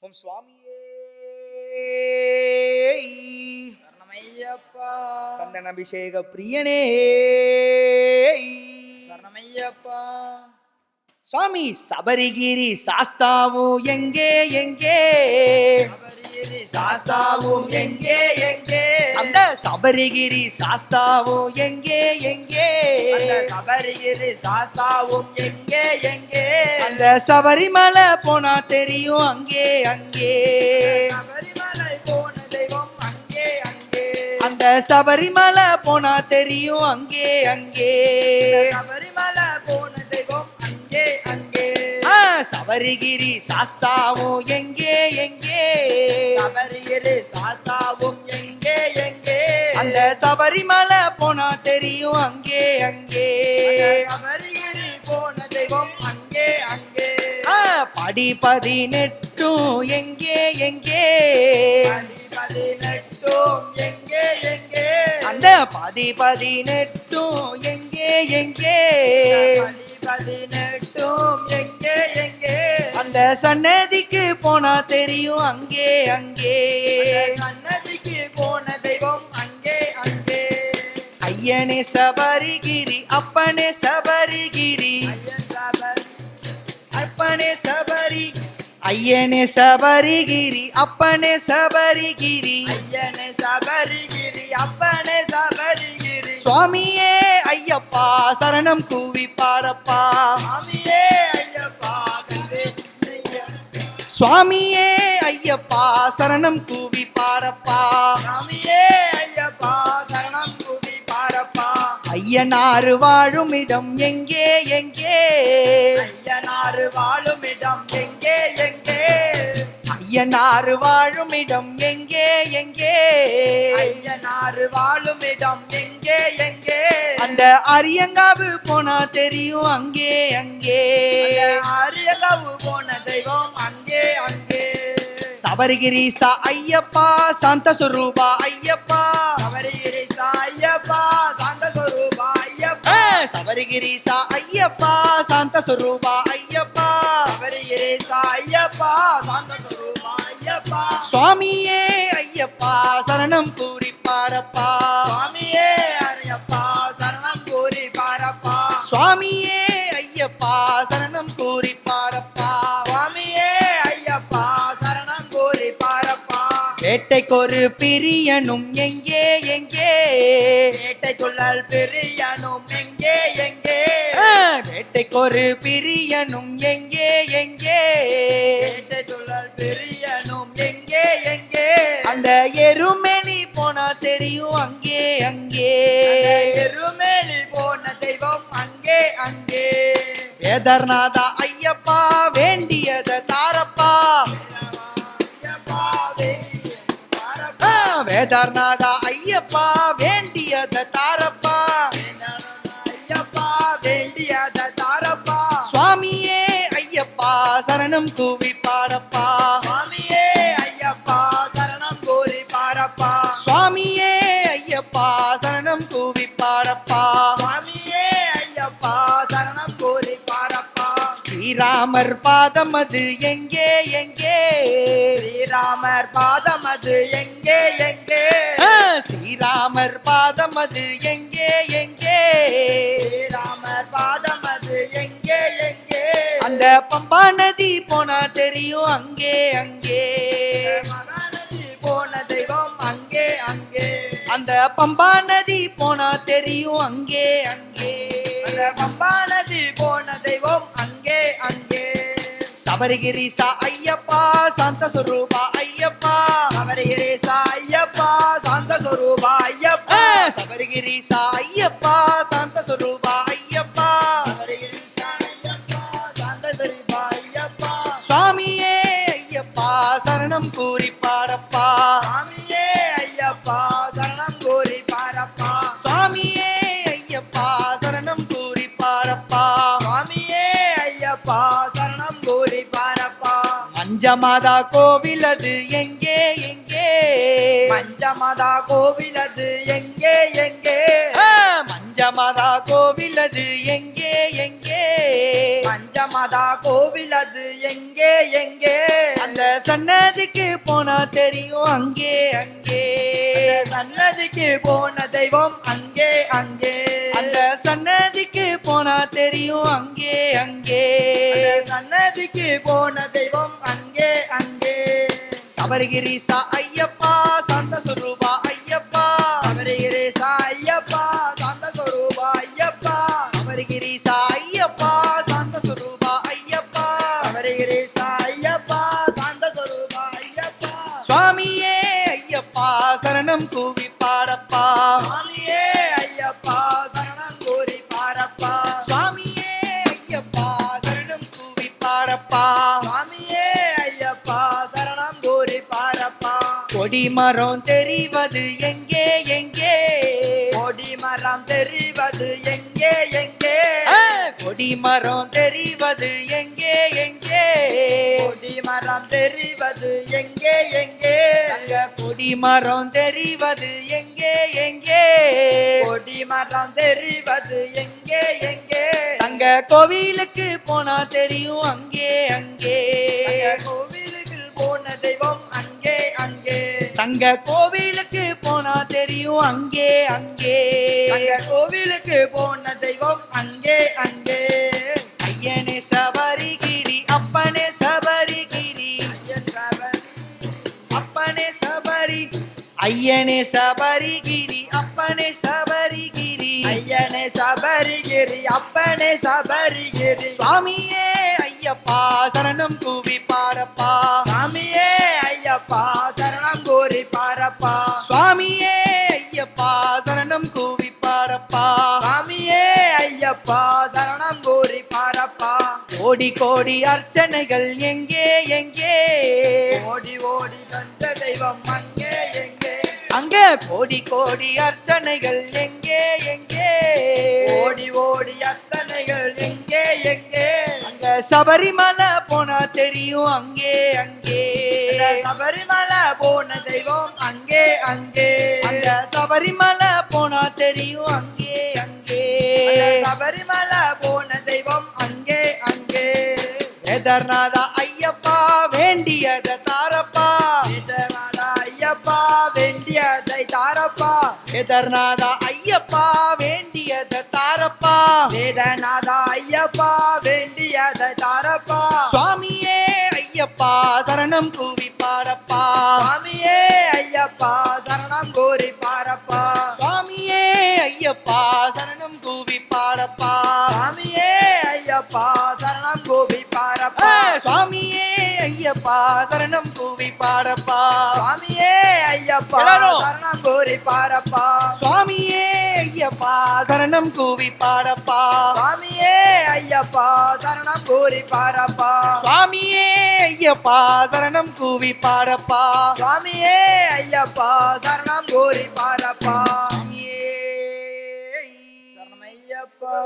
ஓம் சுவாமியே. சந்தன அபிஷேக பிரியனே. சரணமையப்பா. சுவாமி சபரிகிரி சாஸ்தாவும் எங்கே எங்கே? சாஸ்தாவும் எங்கே எங்கே? அந்த சபரிகிரி சாஸ்தாவும் எங்கே எங்கே? சபரிகிரி சாஸ்தாவும் எங்கே எங்கே? அந்த சபரிமலை போனா தெரியும் அங்கே அங்கே. சபரிமலை போன தெய்வம் அங்கே அங்கே. அந்த சபரிமலை போனா தெரியும் அங்கே அங்கே. சபரிமலை அங்கே சபரிகிரி சாஸ்தாவும் எங்கே எங்கே. சபரிகிரி சாஸ்தாவும் எங்கே எங்கே. அந்த சபரிமலை போனா தெரியும் அங்கே அங்கே. சபரிகிரி போன தெய்வம் அங்கே அங்கே. படி பதினெட்டும் எங்கே எங்கே. பதி பதினெட்டும் எங்கே எங்கே. அந்த பதி பதினெட்டும் எங்கே எங்கே. பதினெட்டும். எங்கே எங்கே? அந்த சன்னதிக்கு போனா தெரியும் அங்கே அங்கே. சன்னதிக்கு போன தெய்வம் அங்கே அங்கே. ஐயனே சபரிகிரி அப்பனே சபரிகிரி. அப்பனே சபரி ஐயனே சபரிகிரி அப்பனே சபரிகிரி. ஐயனே சபரிகிரி அப்பனே சபரிகிரி. சுவாமியே ஐயப்பா சரணம் கூவி பாடப்பா. சுவாமியே ஐயப்பா சரணம் கூவி பாடப்பா. ஐயனாறு வாழும் இடம் எங்கே எங்கே? ஐயனாறு வாழும் இடம் எங்கே எங்கே? ஐயனாறு வாழும் இடம் எங்கே எங்கே? ஐயனாறு வாழும் இடம் அரியங்காவு போனா தெரியும் அங்கே அங்கே. அரியகவு போன தெய்வம் அங்கே அங்கே. சபரிகிரீசா ஐயப்பா சாந்த சுரூபா ஐயப்பா. சபரிகிரி சாயப்பா சாந்த சொரூபா ஐயப்பா சபரிகிரீசா ஐயப்பா சாந்த சுரூபா ஐயப்பா. சபரிகிரி சாயப்பா சாந்த சொரூபா ஐயப்பா. சுவாமியே ஐயப்பா சரணம் கூறி பாடப்பா. கூறி பாரப்பா. சுவாமியே. ஐயப்பா சரணம் கூறி பாடப்பா சுவாமியே ஐயப்பா சரணம் கூறி பாரப்பா. வேட்டைக்கொரு பிரியனும் எங்கே எங்கே? வேட்டை சொல்லல் பெரியனும் எங்கே எங்கே? வேட்டைக்கொரு பிரியனும் எங்கே எங்கே? வேட்டை சொல்லல் பெரியனும் எங்கே எங்கே? அந்த எருமெலி போனா தெரியும் அங்கே அங்கே. அங்கே வேதர்நாதா ஐயப்பா வேண்டியத தாரப்பா. ஐயப்பா ஐயப்பா வேண்டியத தாரப்பா ஐயப்பா வேண்டியத தாரப்பா. சுவாமியே ஐயப்பா சரணம் கூவி பாடப்பா. ஸ்ரீராமர் பாதம் அது எங்கே எங்கே? ஸ்ரீராமர் பாதம் அது எங்கே எங்கே? ஸ்ரீராமர் பாதம் அது எங்கே எங்கே? ஸ்ரீராமர் பாதம் அது எங்கே எங்கே? அந்த பம்பா நதி போனா தெரியும் அங்கே அங்கே. போன தெய்வம் அங்கே அங்கே. அந்த பம்பா நதி போனா தெரியும் அங்கே அங்கே. அந்த பம்பா அங்கே. சபரிகிரிசா ஐயப்பா சாந்த சுரூபா ஐயப்பா. சபரிகிரிசா ஐயப்பா சாந்த சுரூபா ஐயப்பா. மஞ்சமாதா. கோவில் அது எங்கே எங்கே? பஞ்சமதா கோவில் அது எங்கே எங்கே? ஆ, மஞ்ச பஞ்சமாதா கோவில் அது எங்கே எங்கே? பஞ்சமதா கோவில் அது எங்கே எங்கே? அந்த சன்னதிக்கு போனா தெரியும் அங்கே அங்கே. சன்னதிக்கு போன தெய்வம் அங்கே அங்கே. அந்த சன்னதிக்கு போனா தெரியும் அங்கே அங்கே. சன்னதிக்கு போன தெய்வம் அங்கே அங்கே. சபரிகிரிசா ஐயப்பா சாந்த சுரூபா ஐயப்பா. சபரிகிரேசா ஐயப்பா சாந்த சொரூபா ஐயப்பா. சபரிகிரிசா ஐயப்பா சாந்த சுரூபா ஐயப்பா. சபரிகிரேசா ஐயப்பா சாந்த சொரூபா ஐயப்பா. சுவாமியே ஐயப்பா சரணம் கூவி பாடப்பா. பாரப்பா கொடி மரம் தெரிவது எங்கே எங்கே? கொடி மரம் தெரிவது எங்கே எங்கே? ஆ, கொடி மரம் தெரிவது எங்கே எங்கே? கொடி மரம் தெரிவது எங்கே எங்கே? அங்க கொடி மரம் தெரிவது எங்கே எங்கே? கொடி மரம் தெரிவது எங்கே எங்கே? அங்க கோவிலுக்கு போனா தெரியும் அங்கே அங்கே. கோவிலுக்கு போன தெய்வம் அங்கே. அங்கே தங்க கோவிலுக்கு போனா தெரியும் அங்கே அங்கே. கோவிலுக்கு போன தெய்வம் அங்கே அங்கே. ஐயனே சபரிகிரி அப்பனே சபரிகிரி. ஐயன் சபரி, அப்பனே சபரி. ஐயனே சபரிகிரி அப்பனே சபரிகிரி. ஐயனே சபரிகிரி அப்பனே சபரிகிரி. சுவாமியே ஐயப்பா சரணம் கூவி பாடப்பா. கோடி கோடி அர்ச்சனைகள் எங்கே எங்கே? ஓடி ஓடி வந்த தெய்வம் அங்கே எங்கே? அங்க. கோடி கோடி அர்ச்சனைகள் எங்கே எங்கே? ஓடி ஓடி அத்தனைகள் எங்கே எங்கே? அங்க. சபரிமலை போனா தெரியும் அங்கே. அங்கே. சபரிமலை போன தெய்வம் அங்கே அங்கே. அங்க. சபரிமலை போனா தெரியும் அங்கே கேதார்நாதா ஐயப்பா வேண்டியத தாரப்பா. வேதநாதா ஐயப்பா வேண்டியதை தாரப்பா. கேதார்நாதா ஐயப்பா வேண்டியத தாரப்பா. வேதநாதா ஐயப்பா வேண்டியதை தாரப்பா. சுவாமியே ஐயப்பா சரணம் கூவி பாடப்பா. சுவாமியே ஐயப்பா சரணம் கோரி பாரப்பா சுவாமியே ஐயப்பா சரணம் கூவி கோரி பாரப்பா சுவாமியே ஐயப்பா சரணம் கூவி பாடப்பா. சுவாமியே ஐயப்பா சரணம் கோரி பாரப்பா சுவாமியே ஐயப்பா சரணம் கூவி பாடப்பா. சுவாமியே ஐயப்பா சரணம் கோரி பாரப்பா ஐயப்பா.